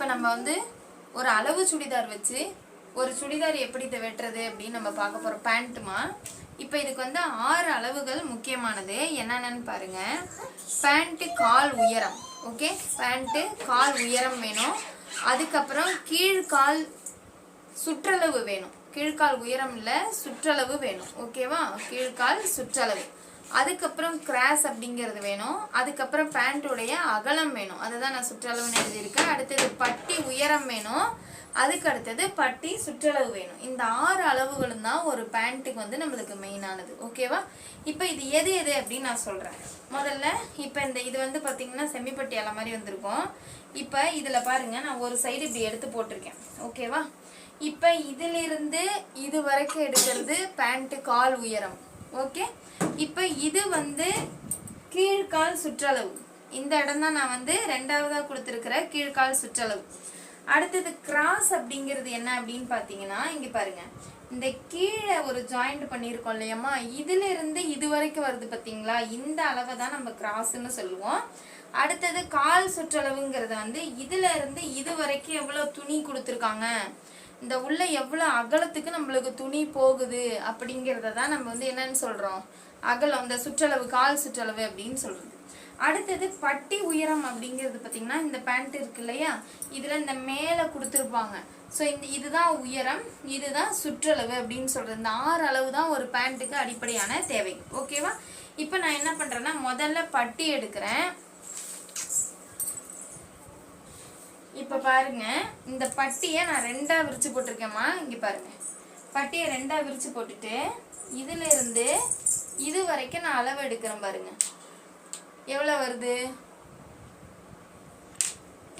இப்போ நம்ம வந்து ஒரு அளவு சுடிதார் வச்சு ஒரு சுடிதார் எப்படி இதை வெட்டுறது அப்படின்னு நம்ம பார்க்க போகிறோம் பேண்ட்டுமா? இப்போ இதுக்கு வந்து ஆறு அளவுகள் முக்கியமானது. என்னென்னு பாருங்கள் பேண்ட்டு கால் உயரம். ஓகே? பேண்ட்டு கால் உயரம் வேணும். அதுக்கப்புறம் கீழ்கால் சுற்றளவு வேணும். கீழ்கால் உயரம் இல்லை சுற்றளவு வேணும். ஓகேவா? கீழ்கால் சுற்றளவு. அதுக்கப்புறம் கிராஸ் அப்படிங்கிறது வேணும். அதுக்கப்புறம் பேண்ட்டுடைய அகலம் வேணும். அதை தான் நான் சுற்றளவுன்னு எழுதியிருக்கேன். அடுத்தது பட்டி உயரம் வேணும். அதுக்கு அடுத்தது பட்டி சுற்றளவு வேணும். இந்த ஆறு அளவுகளும் தான் ஒரு பேண்ட்டுக்கு வந்து நம்மளுக்கு மெயினானது ஓகேவா இப்போ இது எது எது அப்படின்னு நான் சொல்கிறேன் முதல்ல இப்போ இந்த இது வந்து பார்த்தீங்கன்னா செம்மிப்பட்டி அலை மாதிரி வந்திருக்கும். இப்போ இதில் பாருங்கள் நான் ஒரு சைடு இப்படி எடுத்து போட்டிருக்கேன். ஓகேவா இப்போ இதிலிருந்து இது வரைக்கும் எடுக்கிறது பேண்ட்டு கால் உயரம். ஓகே இப்போ இது வந்து கீழ்கால் சுற்றளவு. இந்த இடம் தான் நான் வந்து ரெண்டாவதாக கொடுத்துருக்கிற கீழ்கால் சுற்றளவு. அடுத்தது கிராஸ் அப்படிங்கிறது என்ன அப்படின்னு பார்த்தீங்கன்னா இங்கே பாருங்க. இந்த கீழே ஒரு ஜாயிண்ட் பண்ணியிருக்கோம் இல்லையம்மா? இதுல இருந்து இது வரைக்கும் வருது பார்த்தீங்களா? இந்த அளவை தான் நம்ம கிராஸ்ன்னு சொல்லுவோம். அடுத்தது கால் சுற்றளவுங்கிறது வந்து இதுல இருந்து இது வரைக்கும் எவ்வளோ துணி கொடுத்துருக்காங்க? இந்த உள்ள எவ்வளோ அகலத்துக்கு நம்மளுக்கு துணி போகுது அப்படிங்கிறத தான் நம்ம வந்து என்னன்னு சொல்கிறோம் அகலம் இந்த சுற்றளவு கால் சுற்றளவு அப்படின்னு சொல்கிறது அடுத்தது பட்டி உயரம் அப்படிங்கிறது பார்த்திங்கன்னா இந்த பேண்ட் இருக்கு இல்லையா? இதில் இந்த மேலே கொடுத்துருப்பாங்க. ஸோ இந்த இதுதான் உயரம் இதுதான் சுற்றளவு அப்படின்னு சொல்கிறது இந்த ஆறு அளவு தான் ஒரு பேண்ட்டுக்கு அடிப்படையான தேவை. ஓகேவா இப்போ நான் என்ன பண்ணுறேன்னா முதல்ல பட்டி எடுக்கிறேன். இப்போ பாருங்க இந்த பட்டியை நான் ரெண்டா விரிச்சு போட்டிருக்கேம்மா. இங்கே பாருங்க. பட்டியை ரெண்டாக விரிச்சு போட்டுட்டு இதுல இருந்து இது வரைக்கும் நான் அளவு எடுக்கிறேன் பாருங்க. எவ்வளோ வருது?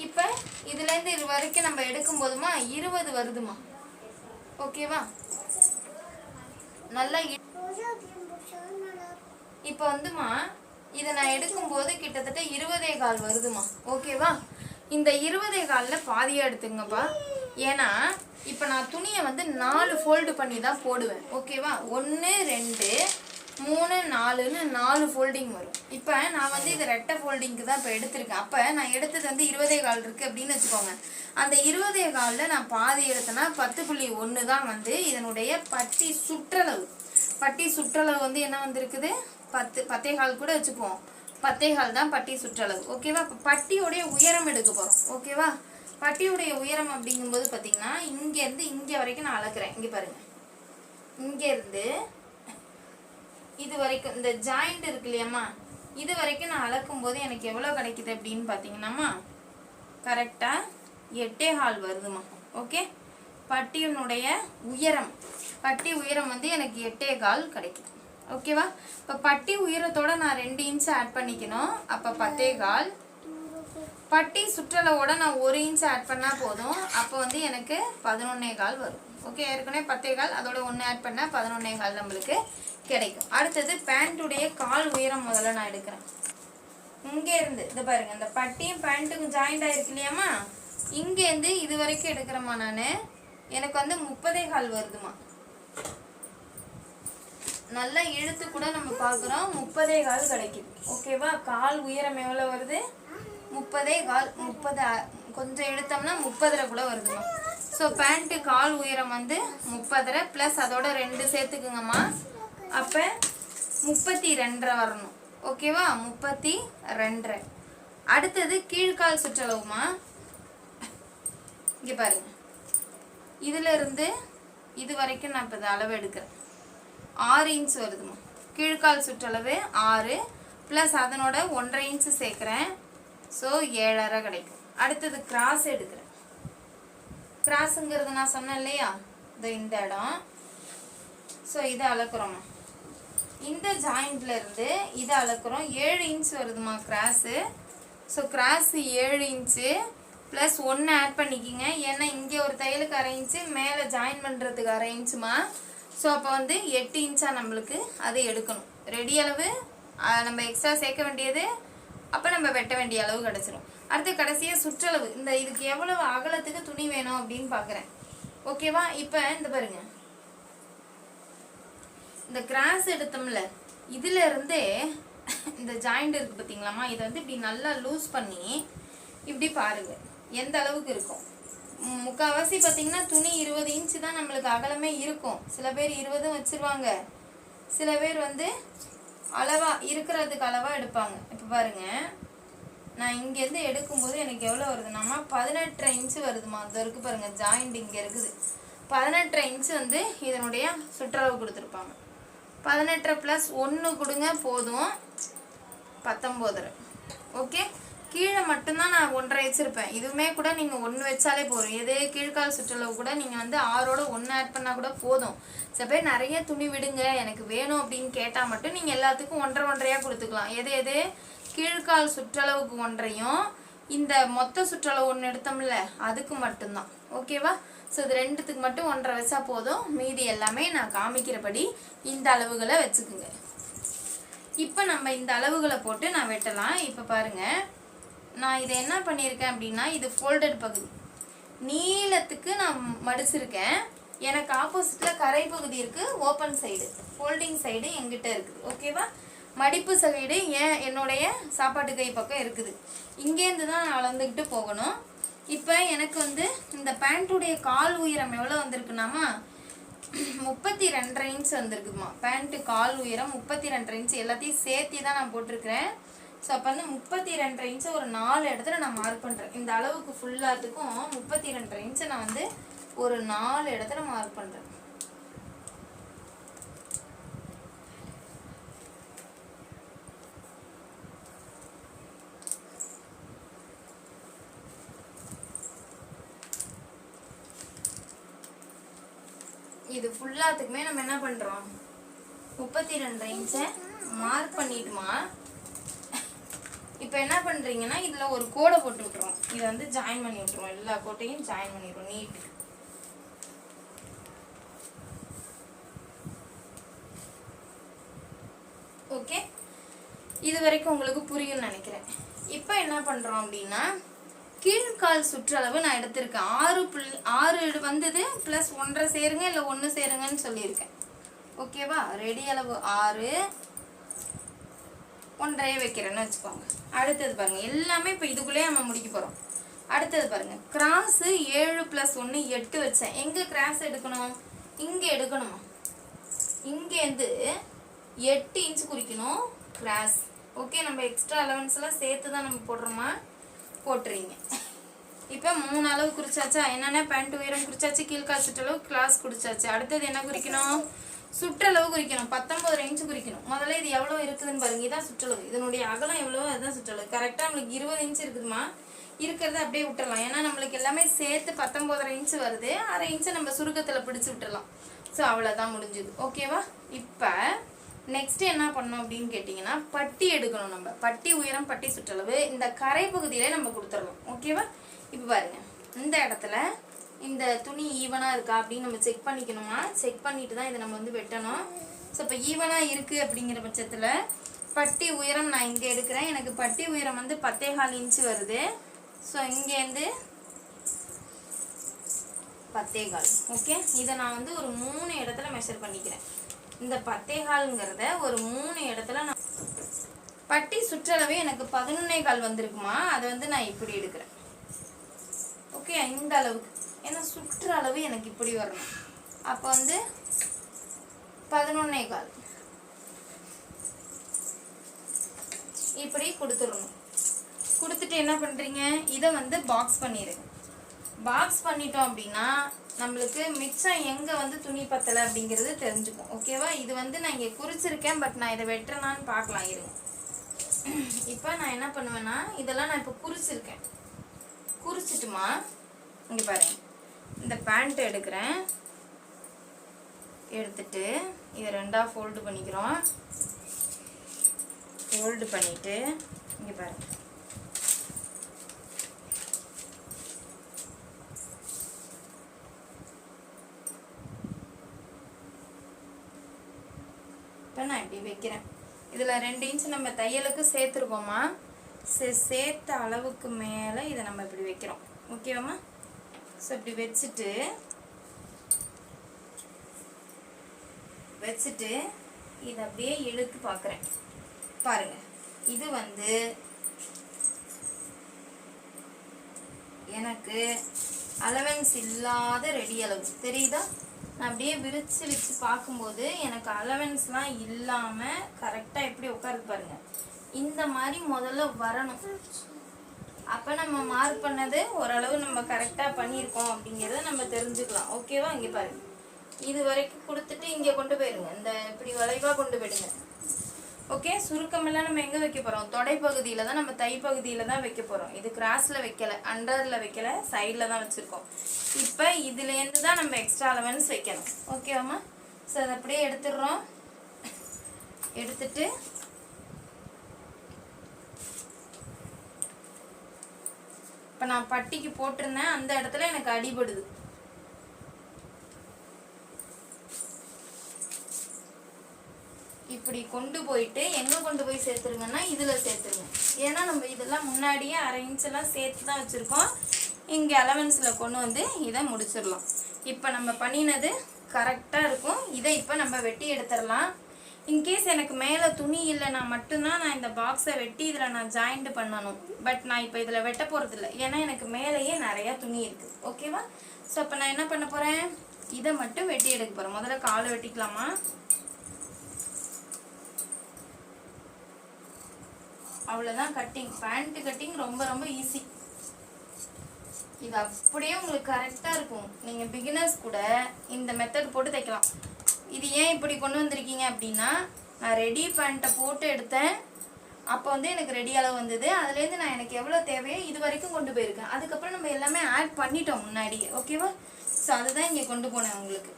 இப்போ இதுலேருந்து இது வரைக்கும் நம்ம எடுக்கும் போதுமா இருபது வருதுமா ஓகேவா? நல்லா இப்போ வந்துமா இதை நான் எடுக்கும்போது கிட்டத்தட்ட இருபதே கால் வருதுமா ஓகேவா? இந்த இருபதே காலில் பாதியாக எடுத்துங்கப்பா. ஏன்னா இப்போ நான் துணியை வந்து நாலு ஃபோல்டு பண்ணி தான் போடுவேன். ஓகேவா? ஒன்று ரெண்டு மூணு நாலுன்னு நாலு ஃபோல்டிங் வரும். இப்போ நான் வந்து இது ரெட்டை ஃபோல்டிங்க்கு தான் இப்போ எடுத்திருக்கேன். அப்போ நான் எடுத்தது வந்து இருபதே கால் இருக்குது அப்படின்னு வச்சுக்கோங்க. அந்த இருபதே காலில் நான் பாதி எடுத்தேன்னா பத்து புள்ளி ஒன்று தான் வந்து இதனுடைய பட்டி சுற்றளவு. பட்டி சுற்றளவு வந்து என்ன வந்திருக்குது? பத்து பத்தே கால் கூட வச்சுக்குவோம். பத்தேகால் தான் பட்டி சுற்றளவு. ஓகேவா? இப்ப பட்டியோடைய உயரம் எடுக்க போகிறோம் ஓகேவா? பட்டியுடைய உயரம் அப்படிங்கும்போது பார்த்தீங்கன்னா இங்கேருந்து இங்கே வரைக்கும் நான் அளக்குறேன். இங்கே பாருங்கள் இங்கேருந்து இது வரைக்கும் இந்த ஜாயிண்ட் இருக்கு இல்லையாம்மா? இது வரைக்கும் நான் அளக்கும் போது எனக்கு எவ்வளோ கிடைக்குது அப்படின்னு பார்த்தீங்கன்னாம்மா கரெக்டாக எட்டே ஹால் வருதுமா ஓகே? பட்டியினுடைய உயரம். பட்டி உயரம் வந்து எனக்கு எட்டே கால் கிடைக்குது. ஓகேவா? இப்போ பட்டி உயரத்தோட நான் ரெண்டு இன்ச் ஆட் பண்ணிக்கணும். அப்போ பத்தே கால். பட்டி சுற்றளவோட நான் ஒரு இன்ச் ஆட் பண்ணால் போதும். அப்போ வந்து எனக்கு பதினொன்னே கால் வரும். ஓகே ஏற்கனவே பத்தே கால். அதோட ஒன்று ஆட் பண்ணால் பதினொன்னே கால் நம்மளுக்கு கிடைக்கும். அடுத்தது பேண்ட்டுடைய கால் உயரம் முதல்ல நான் எடுக்கிறேன். இங்கே இருந்து இது பாருங்கள் இந்த பட்டியும் பேண்ட்டுக்கும் ஜாயிண்ட் ஆகிருக்கு இல்லையாம்மா? இங்கேருந்து இது வரைக்கும் எடுக்கிறேம்மா நான். எனக்கு வந்து முப்பதே கால் வருதுமா நல்லா இழுத்து கூட நம்ம பார்க்குறோம். முப்பதே கால் கிடைக்குது. ஓகேவா கால் உயரம் எவ்வளோ வருது? முப்பதே கால் முப்பது கொஞ்சம் இழுத்தோம்னா முப்பதரை கூட வருதுமா. ஸோ பேண்ட்டு கால் உயரம் வந்து முப்பதரை ப்ளஸ் அதோட ரெண்டு சேர்த்துக்குங்கம்மா. அப்போ முப்பத்தி ரெண்டரை வரணும். ஓகேவா முப்பத்தி ரெண்டரை அடுத்தது கீழ்கால் சுற்றளவுமா? இங்கே பாருங்க. இதுலேருந்து இது வரைக்கும் நான் இப்போ அளவு எடுக்கிறேன். ஆறு இன்ச் வருதுமா கீழ்கால் சுற்றளவு ஆறு ப்ளஸ் அதனோட ஒன்றரை இன்ச் சேர்க்குறேன். ஸோ ஏழரை கிடைக்கும். அடுத்தது கிராஸ் எடுக்கிறேன். கிராஸுங்கிறது நான் சொன்னேன் இல்லையா? இந்த இந்த இடம். ஸோ இதை அளக்குறோம்மா இந்த ஜாயிண்ட்லேருந்து இதை அளக்குறோம். ஏழு இன்ச் வருதுமா கிராஸு ஸோ கிராஸ் ஏழு இன்ச்சு ப்ளஸ் ஒன்று ஆட் பண்ணிக்கிங்க. ஏன்னா இங்கே ஒரு தையலுக்கு அரை இன்ச்சு மேலே ஜாயின் பண்ணுறதுக்கு அரை இன்ச்சுமா ஸோ அப்போ வந்து எட்டு இன்ச்சாக நம்மளுக்கு அதை எடுக்கணும். ரெடி அளவு நம்ம எக்ஸ்ட்ரா சேர்க்க வேண்டியது அப்போ நம்ம வெட்ட வேண்டிய அளவு கிடச்சிரும். அடுத்து கடைசியாக சுற்றளவு. இந்த இதுக்கு எவ்வளவு அகலத்துக்கு துணி வேணும் அப்படின்னு பார்க்குறேன் ஓகேவா இப்போ இந்த பாருங்க. இந்த கிராஸ் எடுத்தோம்ல இதிலிருந்தே இந்த ஜாயிண்ட் இருக்குது பார்த்தீங்களாம்மா இதை வந்து இப்படி நல்லா லூஸ் பண்ணி இப்படி பாருங்கள் எந்த அளவுக்கு இருக்கும்? முக்கால்வாசி பார்த்தீங்கன்னா துணி இருபது இன்ச்சு தான் நம்மளுக்கு அகலமே இருக்கும். சில பேர் இருபதும் வச்சிருவாங்க. சில பேர் வந்து அளவாக இருக்கிறதுக்கு அளவாக எடுப்பாங்க. இப்போ பாருங்க. நான் இங்கேருந்து எடுக்கும்போது எனக்கு எவ்வளோ வருதுனாமா பதினெட்டரை இன்ச்சு வருதுமா அது வரைக்கும் பாருங்கள் ஜாயிண்ட் இங்கே இருக்குது. பதினெட்டரை இன்ச்சு வந்து இதனுடைய சுற்றளவு கொடுத்துருப்பாங்க. பதினெட்டரை ப்ளஸ் ஒன்று கொடுங்க போதும். பத்தொம்போதரை. ஓகே கீழே மட்டும்தான் நான் ஒன்றரை வச்சிருப்பேன். இதுவுமே கூட நீங்கள் ஒன்று வச்சாலே போதும். எதே கீழ்கால் சுற்றளவு கூட நீங்கள் வந்து ஆறோட ஒன்று ஆட் பண்ணால் கூட போதும். சில பேர் நிறைய துணி விடுங்க எனக்கு வேணும் அப்படின்னு கேட்டால் மட்டும் நீங்கள் எல்லாத்துக்கும் ஒன்றரை ஒன்றையாக கொடுத்துக்கலாம். எது எது? கீழ்கால் சுற்றளவுக்கு ஒன்றையும் இந்த மொத்த சுற்றளவு ஒன்று எடுத்தோம்ல அதுக்கு மட்டும்தான். ஓகேவா ஸோ இது ரெண்டுத்துக்கு மட்டும் ஒன்றரை வச்சா போதும். மீதி எல்லாமே நான் காமிக்கிறபடி இந்த அளவுகளை வச்சுக்குங்க. இப்போ நம்ம இந்த அளவுகளை போட்டு நான் வெட்டலாம். இப்போ பாருங்கள் நான் இதை என்ன பண்ணியிருக்கேன் அப்படின்னா இது ஃபோல்டட் பகுதி. நீளத்துக்கு நான் மடிச்சிருக்கேன். எனக்கு ஆப்போசிட்டில் கரை பகுதி இருக்குது ஓப்பன் சைடு ஃபோல்டிங் சைடு எங்கிட்ட இருக்குது. ஓகேவா மடிப்பு சைடு ஏன் என்னுடைய சாப்பாட்டு கை பக்கம் இருக்குது? இங்கேருந்து தான் நான் அளந்துக்கிட்டு போகணும். இப்போ எனக்கு வந்து இந்த பேண்ட்டுடைய கால் உயரம் எவ்வளோ வந்திருக்குனாமா? முப்பத்தி ரெண்டரை இன்ச் வந்திருக்குமா பேண்ட்டு கால் உயரம் முப்பத்தி ரெண்டரை இன்ச் எல்லாத்தையும் சேர்த்தி தான் நான் போட்டிருக்கிறேன். ஸோ அப்போ வந்து முப்பத்தி ரெண்டரை இன்ச்சை ஒரு நாலு இடத்துல நான் மார்க் பண்ணுறேன் இந்த அளவுக்கு ஃபுல்லாத்துக்கும் முப்பத்தி ரெண்டரை இன்ச்சை நான் வந்து ஒரு நாலு இடத்துல மார்க் பண்ணுறேன் இது ஃபுல்லாத்துக்குமே நம்ம என்ன பண்ணுறோம் முப்பத்தி ரெண்டு இன்ச்சை மார்க் பண்ணிட்டுமா? இப்போ என்ன பண்ணுறீங்கன்னா இதில் ஒரு கோடை போட்டு விட்ருவோம் இதை வந்து ஜாயின் பண்ணி விட்ருவோம் எல்லா கோட்டையும் ஜாயின் பண்ணிடுவோம் நீட். ஓகே? இது வரைக்கும் உங்களுக்கு புரியும்னு நினைக்கிறேன். இப்போ என்ன பண்ணுறோம் அப்படின்னா கீழ்கால் சுற்றளவு நான் எடுத்திருக்கேன். ஆறு புள்ளி ஆறு எடு- வந்தது ப்ளஸ் ஒன்றரை சேருங்க இல்லை ஒன்று சேருங்கன்னு சொல்லியிருக்கேன். ஓகேவா? ரெடி அளவு ஆறு. ஒன்றரை வைக்கிறேன்னு வச்சுக்கோங்க. அடுத்தது பாருங்க எல்லாமே இப்போ இதுக்குள்ளேயே நம்ம முடிக்க போகிறோம் அடுத்தது பாருங்க கிராஸு ஏழு ப்ளஸ் ஒன்று எட்டு வச்சேன். எங்கே கிராஸ் எடுக்கணும்? இங்கே எடுக்கணுமா. இங்கேருந்து எட்டு இன்ச் குறிக்கணும் கிராஸ் ஓகே நம்ம எக்ஸ்ட்ரா அலவன்ஸ்லாம் எல்லாம் சேர்த்து தான் நம்ம போடுறோமா? போட்டுறீங்க. இப்போ மூணு அளவு குறிச்சாச்சா? என்னென்ன பேண்ட் உயரம் குறிச்சாச்சு? கீழ்கால் சுற்றளவு கிளாஸ் குறிச்சாச்சு அடுத்தது என்ன குறிக்கணும்? சுற்றளவு குறிக்கணும். பத்தொன்பது ரேஞ்சு குறிக்கணும். முதல்ல இது எவ்வளோ இருக்குதுன்னு பாருங்க. இதான் சுற்றளவு. இதனுடைய அகலம் எவ்வளோ அதுதான் சுற்றளவு. கரெக்டாக நம்மளுக்கு இருபது இன்ச் இருக்குதுமா இருக்கிறத அப்படியே விட்டுறலாம். ஏன்னா நம்மளுக்கு எல்லாமே சேர்த்து பத்தொம்போதரை இன்ச் வருது. அரை இன்ச்சை நம்ம சுருக்கத்தில் பிடிச்சி விட்டுறலாம். ஸோ அவ்வளோதான் முடிஞ்சுது. ஓகேவா இப்போ நெக்ஸ்ட் என்ன பண்ணோம் அப்படின்னு கேட்டிங்கன்னா பட்டி எடுக்கணும் நம்ம. பட்டி உயரம் பட்டி சுற்றளவு. இந்த கரை பகுதியிலே நம்ம கொடுத்துடலாம் ஓகேவா இப்போ பாருங்க. இந்த இடத்துல இந்த துணி ஈவனாக இருக்கா அப்படின்னு நம்ம செக் பண்ணிக்கணுமா? செக் பண்ணிட்டு தான் இதை நம்ம வந்து வெட்டணும். ஸோ இப்போ ஈவனாக இருக்குது அப்படிங்கிற பட்சத்தில் பட்டி உயரம் நான் இங்கே எடுக்கிறேன். எனக்கு பட்டி உயரம் வந்து பத்தேகால் இன்ச்சு வருது. ஸோ இங்கேருந்து பத்தேகால் ஓகே இதை நான் வந்து ஒரு மூணு இடத்துல மெஷர் பண்ணிக்கிறேன். இந்த பத்தேகால்ங்கிறத ஒரு மூணு இடத்துல நான் பட்டி சுற்றளவே எனக்கு பதினொன்னே கால் வந்திருக்குமா? அதை வந்து நான் இப்படி எடுக்கிறேன். ஓகே இந்த அளவுக்கு. ஏன்னா சுற்றளவு எனக்கு இப்படி வரணும். அப்போ வந்து பதினொன்னே கால். இப்படி கொடுத்துடணும். கொடுத்துட்டு என்ன பண்ணுறீங்க இதை வந்து பாக்ஸ் பண்ணிடுங்க பாக்ஸ் பண்ணிட்டோம் அப்படின்னா நம்மளுக்கு மிச்சம் எங்கே வந்து துணி பத்தலை அப்படிங்கிறது தெரிஞ்சுக்கும். ஓகேவா இது வந்து நான் இங்கே குறிச்சிருக்கேன் பட் நான் இதை வெட்டுறேனான்னு பார்க்கலாம் இருங்க இப்போ நான் என்ன பண்ணுவேன்னா இதெல்லாம் நான் இப்போ குறிச்சிருக்கேன். குறிச்சிட்டுமா? இங்கே பாருங்க. இந்த பேண்ட் எடுக்கிறேன். எடுத்துட்டு இதை ரெண்டாக ஃபோல்டு பண்ணிக்கிறோம். ஃபோல்டு பண்ணிவிட்டு இங்கே பாருங்க. இப்போ நான் இப்படி வைக்கிறேன். இதில் ரெண்டு இன்ச் நம்ம தையலுக்கு சேர்த்துருக்கோமா? சே சேர்த்த அளவுக்கு மேலே இதை நம்ம இப்படி வைக்கிறோம். ஓகேவாம்மா ஸோ இப்படி வச்சுட்டு வச்சுட்டு இதை அப்படியே இழுத்து பார்க்குறேன் பாருங்க. இது வந்து எனக்கு அலவன்ஸ் இல்லாத ரெடி அளவு. தெரியுதா? நான் அப்படியே விரிச்சு வச்சு பார்க்கும்போது எனக்கு அலவன்ஸ்லாம் இல்லாமல் கரெக்டாக எப்படி உட்காருது பாருங்க. இந்த மாதிரி முதல்ல வரணும். அப்போ நம்ம மார்க் பண்ணது ஓரளவு நம்ம கரெக்டாக பண்ணியிருக்கோம் அப்படிங்கிறத நம்ம தெரிஞ்சுக்கலாம். ஓகேவா இங்கே பாருங்கள் இது வரைக்கும் கொடுத்துட்டு இங்கே கொண்டு போயிருங்க. இந்த இப்படி வளைவாக கொண்டு போயிடுங்க. ஓகே சுருக்கமெல்லாம் நம்ம எங்கே வைக்க போகிறோம் தொடைப்பகுதியில் தான் நம்ம தை பகுதியில் தான் வைக்க போகிறோம் இது கிராஸில் வைக்கல அண்டரில் வைக்கல சைடில் தான் வச்சுருக்கோம். இப்போ இதுலேருந்து தான் நம்ம எக்ஸ்ட்ரா அலவன்ஸ் வைக்கணும். ஓகேவாம்மா ஸோ அதை அப்படியே எடுத்துடுறோம். எடுத்துட்டு இப்போ நான் பட்டிக்கு போட்டிருந்தேன் அந்த இடத்துல எனக்கு அடிபடுது. இப்படி கொண்டு போயிட்டு எங்கே கொண்டு போய் சேர்த்துருங்கன்னா இதில் சேர்த்துருங்க. ஏன்னா நம்ம இதெல்லாம் முன்னாடியே அரை இன்ச்செல்லாம் சேர்த்து தான் வச்சுருக்கோம். இங்கே அலவன்ஸில் கொண்டு வந்து இதை முடிச்சிடலாம். இப்போ நம்ம பண்ணினது கரெக்டாக இருக்கும். இதை இப்போ நம்ம வெட்டி எடுத்துடலாம். இன்கேஸ் எனக்கு மேலே துணி இல்லைனா மட்டும்தான் நான் இந்த பாக்ஸை வெட்டி இதில் நான் ஜாயிண்ட் பண்ணணும். பட் நான் இப்போ இதில் வெட்ட போகிறதில்ல ஏன்னா எனக்கு மேலேயே நிறையா துணி இருக்குது ஓகேவா ஸோ அப்போ நான் என்ன பண்ண போகிறேன் இதை மட்டும் வெட்டி எடுக்க போகிறேன் முதல்ல காலை வெட்டிக்கலாமா? அவ்வளோதான் கட்டிங் பேண்ட்டு கட்டிங் ரொம்ப ரொம்ப ஈஸி இது அப்படியே உங்களுக்கு கரெக்டாக இருக்கும். நீங்கள் பிகினர்ஸ் கூட இந்த மெத்தட் போட்டு தைக்கலாம். இது ஏன் இப்படி கொண்டு வந்திருக்கீங்க அப்படின்னா நான் ரெடி பேண்ட்டை போட்டு எடுத்தேன். அப்போ வந்து எனக்கு ரெடி அளவு வந்தது. அதுலேருந்து நான் எனக்கு எவ்வளோ தேவையோ இது வரைக்கும் கொண்டு போயிருக்கேன். அதுக்கப்புறம் நம்ம எல்லாமே ஆட் பண்ணிட்டோம் முன்னாடியே ஓகேவா ஸோ அதுதான் இங்கே கொண்டு போனேன் உங்களுக்கு.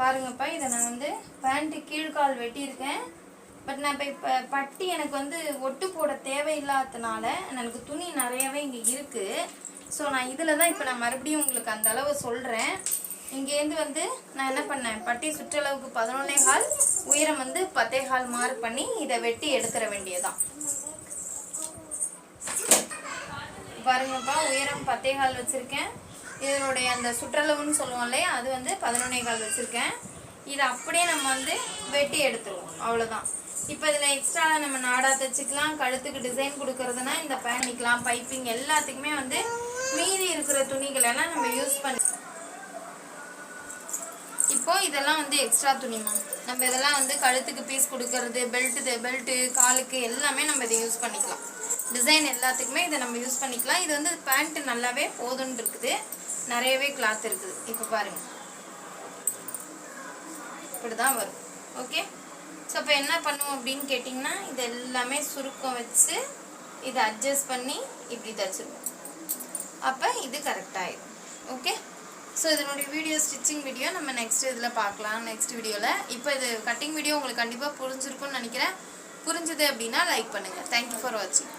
பாருங்கப்பா இதை நான் வந்து பேண்ட்டு கீழ்கால் வெட்டியிருக்கேன். பட் நான் இப்போ இப்போ பட்டி எனக்கு வந்து ஒட்டு போட தேவையில்லாததுனால எனக்கு துணி நிறையவே இங்கே இருக்குது ஸோ நான் இதில் தான் இப்போ நான் மறுபடியும் உங்களுக்கு அந்த அளவு சொல்கிறேன் இங்கேருந்து வந்து நான் என்ன பண்ணேன்? பட்டி சுற்றளவுக்கு பதினொன்னே கால் உயரம் வந்து பத்தே கால் மார்க் பண்ணி இதை வெட்டி எடுத்துட வேண்டியதுதான். பாருங்கப்பா உயரம் பத்தே கால் வச்சுருக்கேன். இதனுடைய அந்த சுற்றளவுன்னு சொல்லுவோம் இல்லையா? அது வந்து பதினொன்னே கால் வச்சுருக்கேன். இதை அப்படியே நம்ம வந்து வெட்டி எடுத்துருவோம். அவ்வளோதான் இப்போ இதில் எக்ஸ்ட்ரா நம்ம நாடா தைச்சிக்கலாம். கழுத்துக்கு டிசைன் கொடுக்கறதுனா இந்த பேனிக்கலாம் பைப்பிங் எல்லாத்துக்குமே வந்து மீதி இருக்கிற துணிகள் எல்லாம் நம்ம யூஸ் பண்ணி இப்போ இதெல்லாம் வந்து எக்ஸ்ட்ரா துணிமா நம்ம இதெல்லாம் வந்து கழுத்துக்கு பீஸ் கொடுக்கறது பெல்ட்டு பெல்ட்டு காலுக்கு எல்லாமே நம்ம இதை யூஸ் பண்ணிக்கலாம். டிசைன் எல்லாத்துக்குமே இதை நம்ம யூஸ் பண்ணிக்கலாம். இது வந்து பேண்ட்டு நல்லாவே போதுன்னு இருக்குது. நிறையவே கிளாத் இருக்குது. இப்போ பாருங்கள் இப்படி தான் வரும். ஓகே ஸோ அப்போ என்ன பண்ணுவோம் அப்படின்னு கேட்டிங்கன்னா இது எல்லாமே சுருக்கம் வச்சு இதை அட்ஜஸ்ட் பண்ணி இப்படி தச்சுருவோம். அப்போ இது கரெக்டாகிடும் ஓகே ஸோ இதனுடைய வீடியோ ஸ்டிச்சிங் வீடியோ நம்ம நெக்ஸ்ட் இதில் பார்க்கலாம். நெக்ஸ்ட் வீடியோவில் இப்போ இது கட்டிங் வீடியோ உங்களுக்கு கண்டிப்பாக புரிஞ்சிருக்கும்னு நினைக்கிறேன். புரிஞ்சுது அப்படின்னா லைக் பண்ணுங்கள் தேங்க்யூ ஃபார் வாட்சிங்